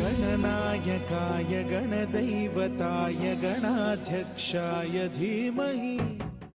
గణనాయకాయ గణదైవతాయ గణాధ్యక్షాయ ధీమహి.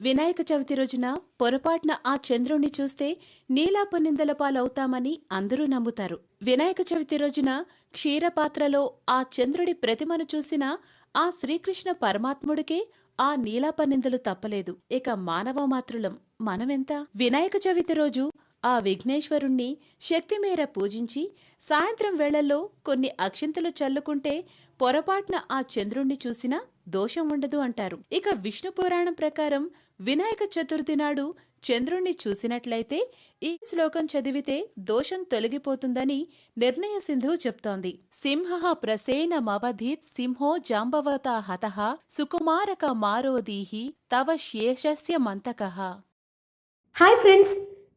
వినాయక చవితి రోజున పొరపాటున ఆ చంద్రుణ్ణి చూస్తే నీలాపనిందల పాలవుతామని అందరూ నమ్ముతారు. వినాయక చవితి రోజున క్షీరపాత్రలో ఆ చంద్రుడి ప్రతిమను చూసిన ఆ శ్రీకృష్ణ పరమాత్ముడికే ఆ నీలాపనిందలు తప్పలేదు. ఇక మానవ మాతృలం మనమెంత? వినాయక చవితి రోజు ఆ విఘ్నేశ్వరుణ్ణి శక్తి మేర పూజించి సాయంత్రం వేళల్లో కొన్ని అక్షింతలు చల్లుకుంటే పొరపాటున ఆ చంద్రుణ్ణి చూసినా దోషం ఉండదు అంటారు. ఇక విష్ణు పురాణం ప్రకారం వినాయక చతుర్థి నాడు చంద్రుణ్ణి చూసినట్లయితే ఈ శ్లోకం చదివితే దోషం తొలగిపోతుందని నిర్ణయ సింధు చెప్తోంది. సింహ ప్రసేన మవధీత్ సింహో జాంబవత హతః సుకుమారక మారోదీహి తవ శేషస్య మంతక. Hi friends